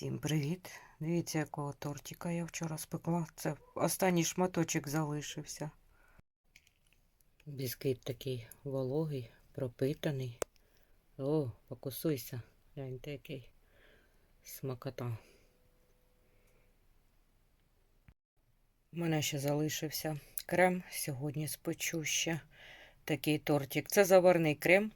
Всім привіт! Дивіться, якого тортика я вчора спекла. Це останній шматочок залишився. Бісквіт такий вологий, пропитаний. О, покусуйся. Гляньте, який смакота. У мене ще залишився крем. Сьогодні спечу ще такий тортик. Це заварний крем.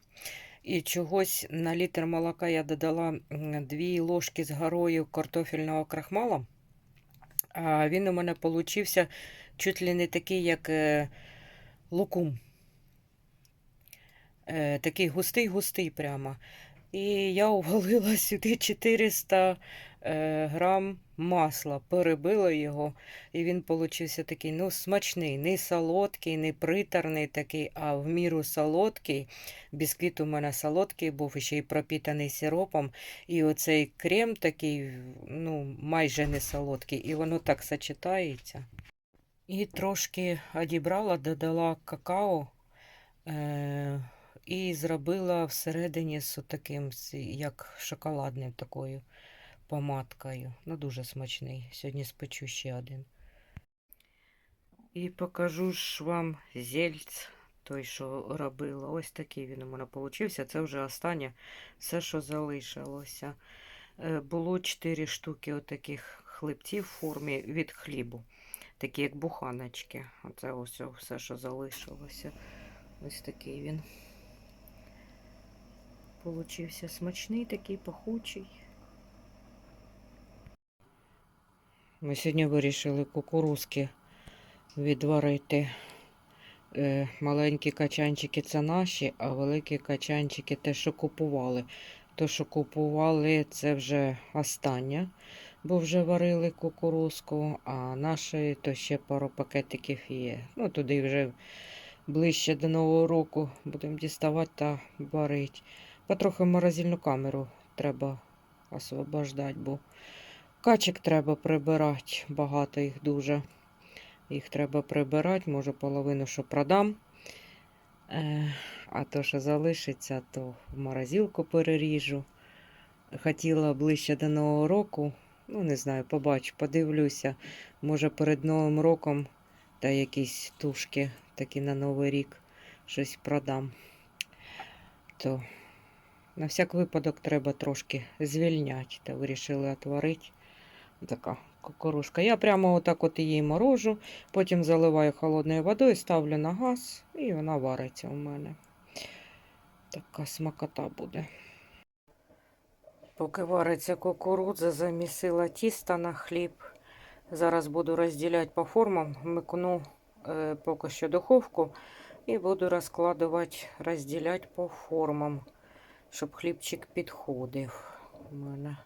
І чогось на літр молока я додала м, дві ложки з горою картофельного крахмала. А він у мене получився чуть ли не такий, як е, лукум. Е, такий густий-густий прямо. І я увалила сюди 400 е, грам масла, перебила його, і він получився такий ну, смачний, не солодкий, не приторний такий, а в міру солодкий. Бісквіт у мене солодкий був, ще й пропітаний сиропом. І оцей крем такий, ну, майже не солодкий, і воно так сочетається. І трошки одібрала, додала какао. Е- і зробила всередині з таким, як шоколадним такою помадкою. Ну, дуже смачний. Сьогодні спечу ще один. І покажу ж вам зельц, той, що робила. Ось такий він у мене получився. Це вже останнє, все, що залишилося. Е, Було 4 штуки отаких хлебців в формі від хлібу. Такі як буханочки. Оце ось все, що залишилося. Ось такий він. Получився смачний, такий пахучий. Ми сьогодні вирішили кукурузки відварити. Е, маленькі качанчики це наші, а великі качанчики те, що купували. То, що купували, це вже останнє, бо вже варили кукурузку, а наші то ще пару пакетиків є. Ну, туди вже ближче до Нового року будемо діставати та варити. Потрохи морозильну камеру треба освобождати, бо качок треба прибирати, багато їх дуже. Їх треба прибирати, може половину, що продам. Е, а то, що залишиться, то в морозилку переріжу. Хотіла ближче до Нового року. Ну, не знаю, побачу, подивлюся. Може перед Новим роком та якісь тушки такі на Новий рік щось продам. То на всяк випадок треба трошки звільняти. Та вирішили отварити. Така кукурушка. Я прямо отак от її морожу, потім заливаю холодною водою, ставлю на газ і вона вариться у мене. Така смакота буде. Поки вариться кукурудза, замісила тісто на хліб. Зараз буду розділяти по формам, микну е, поки що духовку і буду розкладувати, розділяти по формам, щоб хлібчик підходив у мене.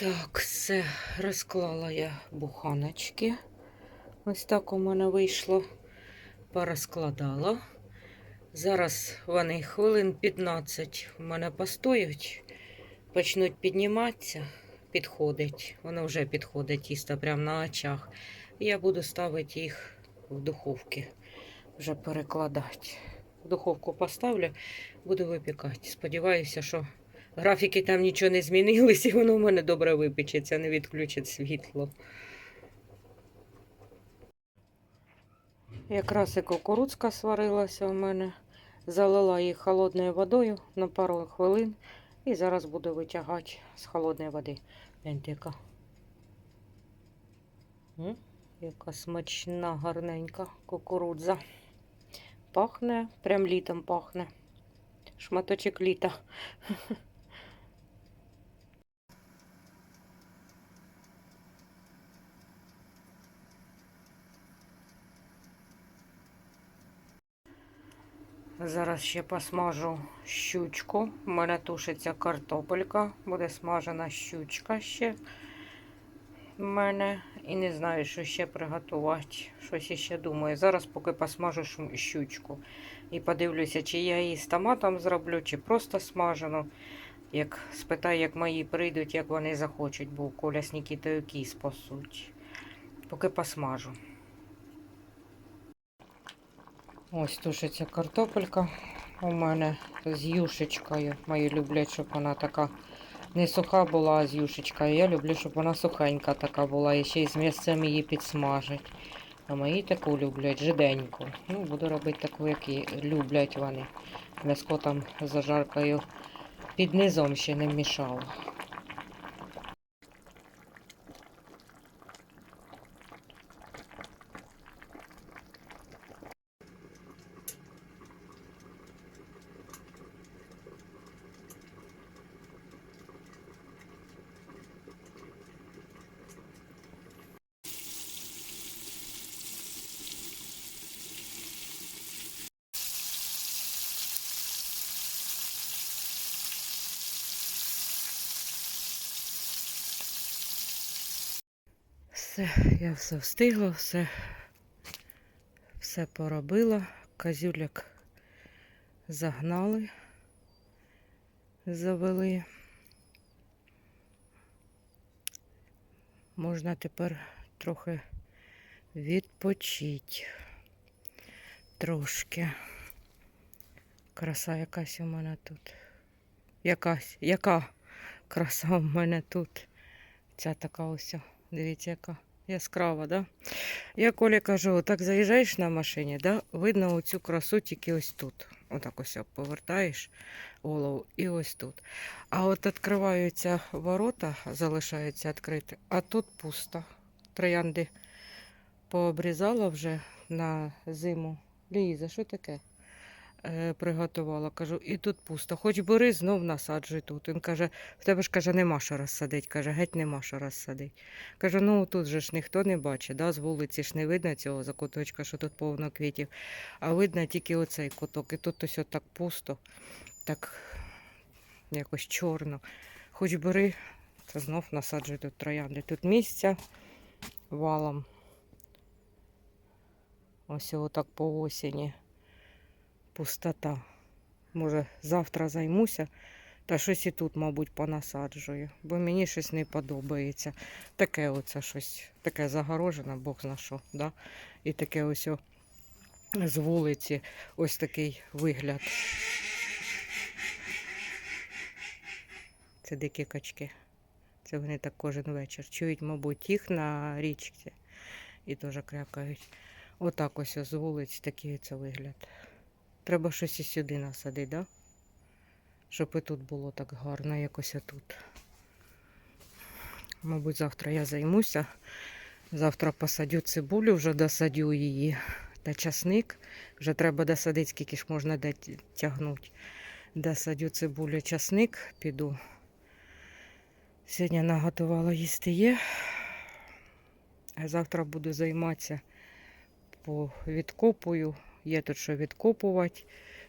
Так, все, розклала я буханочки. Ось так у мене вийшло. Порозкладала. Зараз вони хвилин 15 у мене постоять, почнуть підніматися, підходить. Воно вже підходить тісто прямо на очах. Я буду ставити їх в духовки, вже перекладати. В духовку поставлю, буду випікати. Сподіваюся, що графіки там нічого не змінились, і воно в мене добре випечеться, не відключить світло. Якраз і кукурудзка сварилася у мене. Залила її холодною водою на пару хвилин. І зараз буду витягати з холодної води. Гляньте, яка. Смачна, гарненька кукурудза. Пахне, прям літом пахне. Шматочок літа. Зараз ще посмажу щучку. У мене тушиться картопелька, буде смажена щучка ще. У мене і не знаю, що ще приготувати. Щось ще думаю. Зараз поки посмажу щучку. І подивлюся, чи я її з томатом зроблю, чи просто смажену. Як спитаю, як мої прийдуть, як вони захочуть, бо Коля з Нікітою кіс пасуть. Поки посмажу. Ось тушиться картопелька у мене з юшечкою. Мої люблять, щоб вона така не суха була, а з юшечкою. Я люблю, щоб вона сухенька така була, і ще й з м'ясцем її підсмажить. А мої таку люблять, жиденьку. Ну, буду робити таку, як і люблять вони. М'яско там за жаркою під низом ще не мішало. Все, я все встигла, все, все поробила. Козюляк загнали, завели. Можна тепер трохи відпочити. Трошки. Краса якась у мене тут. Якась, яка краса у мене тут. Ця така ось. Дивіться, яка яскрава, да? Я Колі кажу, так заїжджаєш на машині, да? видно оцю красу тільки ось тут. Отак ось повертаєш голову і ось тут. А от відкриваються ворота, залишаються відкриті, а тут пусто. Троянди пообрізала вже на зиму. Ліза, що таке? Е, приготувала, кажу, і тут пусто. Хоч бери, знов насаджуй тут. Він каже, в тебе ж каже, нема що розсадить. Каже, геть нема що розсадить. Кажу, ну тут же ж ніхто не бачить, да? з вулиці ж не видно цього закуточка, що тут повно квітів. А видно тільки оцей куток. І тут ось так пусто, так якось чорно. Хоч бери, то знов насаджуй тут троянди. Тут місця валом. Ось отак по осені. Пустота. Може, завтра займуся, та щось і тут, мабуть, понасаджую, бо мені щось не подобається. Таке оце щось, таке загорожене, Бог зна що, да? І таке ось о, з вулиці, ось такий вигляд. Це дикі качки. Це вони так кожен вечір. Чують, мабуть, їх на річці і теж крякають. Отак ось з вулиць такий це вигляд. Треба щось і сюди насадити, да? Щоб і тут було так гарно, якось тут. Мабуть, завтра я займуся. Завтра посадю цибулю, вже досадю її. Та часник. Вже треба досадити, скільки ж можна тягнути. Досадю цибулю, часник, піду. Сьогодні наготувала їсти є. А завтра буду займатися по відкопую. Є тут що відкопувати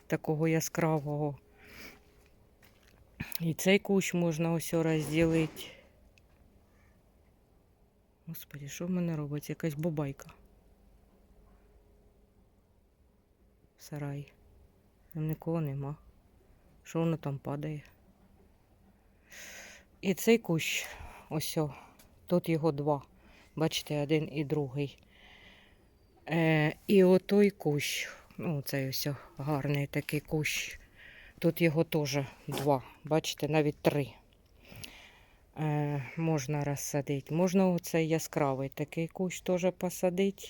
такого яскравого. І цей кущ можна ось розділити. Господи, що в мене робиться? Якась бабайка. В сараї. Там нікого нема. Що воно там падає? І цей кущ, ось, тут його два. Бачите, один і другий. Е, і отой кущ, ну цей ось гарний такий кущ. Тут його теж два, бачите, навіть три. Е, можна розсадити. Можна оцей яскравий такий кущ теж посадити.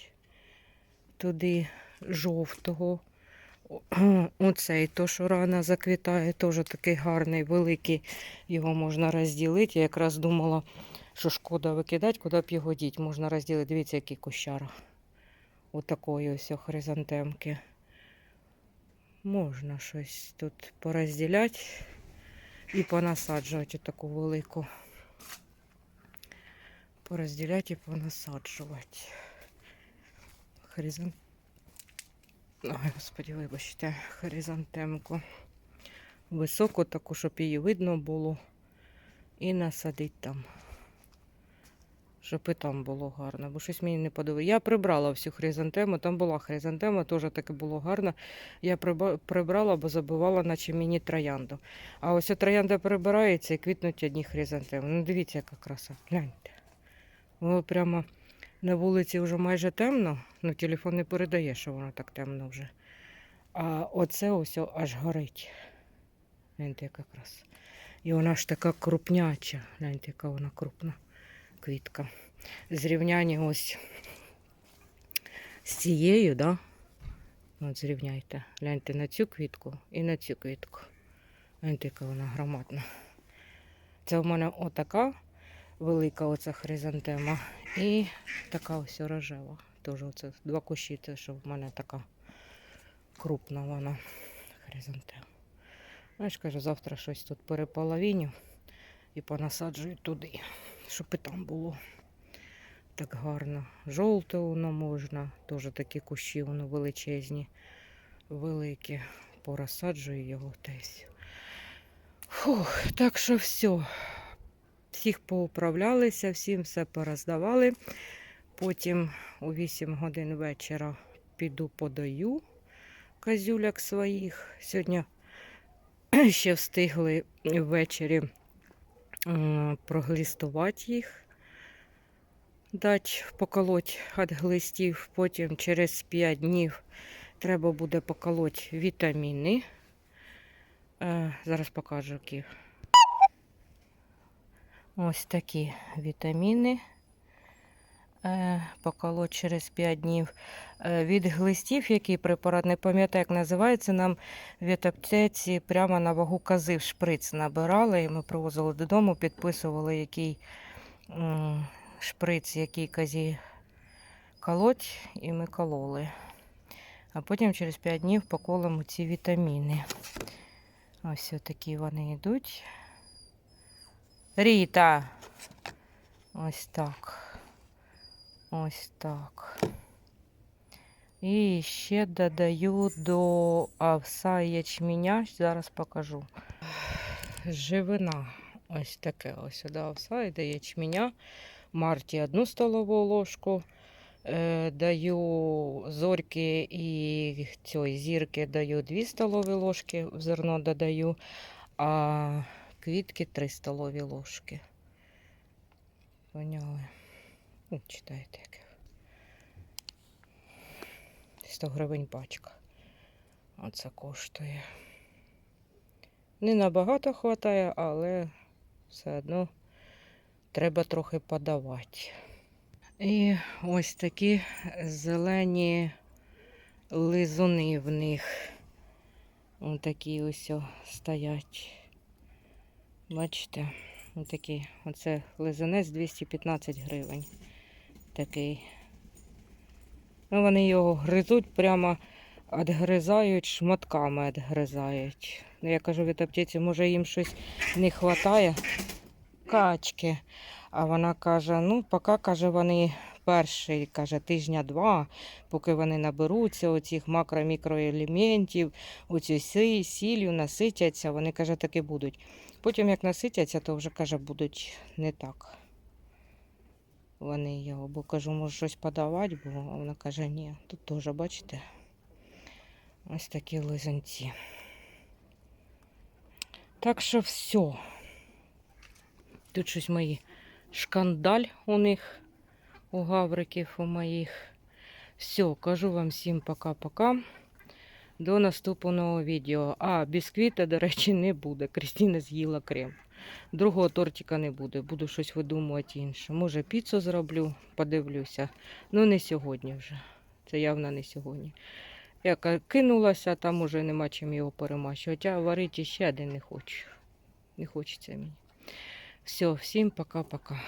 Туди жовтого. Оцей то, що рано заквітає, теж такий гарний, великий. Його можна розділити. Я якраз думала, що шкода викидати, куди б його діти. Можна розділити. Дивіться, який кущара. Отакої ось хризантемки. Можна щось тут порозділяти і понасаджувати таку велику. Порозділяти і понасаджувати. Хризан... Ой, господи, вибачте, хризантемку. Високу таку, щоб її видно було. І насадити там. Щоб і там було гарно, бо щось мені не подобається. Я прибрала всю хризантему, там була хризантема, теж таке було гарно. Я прибрала, бо забивала, наче мені троянду. А ось троянда прибирається і квітнуть одні хризантеми. Ну дивіться, яка краса. Гляньте. Воно прямо на вулиці вже майже темно, ну телефон не передає, що воно так темно вже. А оце ось аж горить. Гляньте, яка краса. І вона ж така крупняча. Гляньте, яка вона крупна квітка. Зрівняння ось з цією, да? От зрівняйте. Гляньте на цю квітку і на цю квітку. Гляньте, яка вона громадна. Це в мене отака велика оця хризантема. І така ось рожева. Теж оце два кущі, це що в мене така крупна вона хризантема. Я ж кажу, завтра щось тут переполовиню і понасаджую туди, щоб і там було так гарно. Жовте воно можна, теж такі кущі, воно величезні, великі. Порозсаджую його десь. Фух, так що все. Всіх поуправлялися, всім все пороздавали. Потім у 8 годин вечора піду подаю козюляк своїх. Сьогодні ще встигли ввечері м, проглістувати їх, дати поколоть від глистів. Потім через 5 днів треба буде поколоть вітаміни. Е, Зараз покажу. Ось такі вітаміни. Е, Поколоть через 5 днів. Е, Від глистів, який препарат, не пам'ятаю, як називається, нам від аптеці прямо на вагу кози в шприц набирали. І ми привозили додому, підписували, який шприц, який козі колоть, і ми кололи. А потім через 5 днів поколимо ці вітаміни. Ось такі вони йдуть. Ріта. Ось так. Ось так. І ще додаю до овса і ячменя. Зараз покажу. Живина. Ось таке ось до овса і до ячменя. Марті одну столову ложку. Е, даю зорьки і цієї зірки даю 2 столові ложки, в зерно додаю, а квітки 3 столові ложки. Поняли? Ну, читайте, яке. 100 гривень пачка. Оце коштує. Не набагато хватає, але все одно треба трохи подавати. І ось такі зелені лизуни в них. Ось такі ось стоять. Бачите? Ось такі. Оце лизунець 215 гривень. Такий. Ну, вони його гризуть, прямо відгризають, шматками відгризають. Ну, я кажу від аптеці, може їм щось не вистачає. Качки. А вона каже: ну, поки каже, вони перший каже, тижня-два, поки вони наберуться оцих макро-мікроелементів, оцю сі- сіллю наситяться, вони каже, таки будуть. Потім, як наситяться, то вже каже, будуть не так. Вони його, бо кажу, може щось подавати, бо вона каже, ні. Тут теж, бачите, ось такі лизанці. Так що все. Тут щось мої шкандаль у них, у гавриків у моїх. Все, кажу вам всім пока-пока. До наступного відео. А, бісквіта, до речі, не буде. Крістіна з'їла крем. Другого тортика не буде. Буду щось видумувати інше. Може, піцу зроблю, подивлюся. Ну, не сьогодні вже. Це явно не сьогодні. Я кинулася, там уже нема чим його перемащувати. Хоча варити ще один не хочу. Не хочеться мені. Все, всім пока-пока.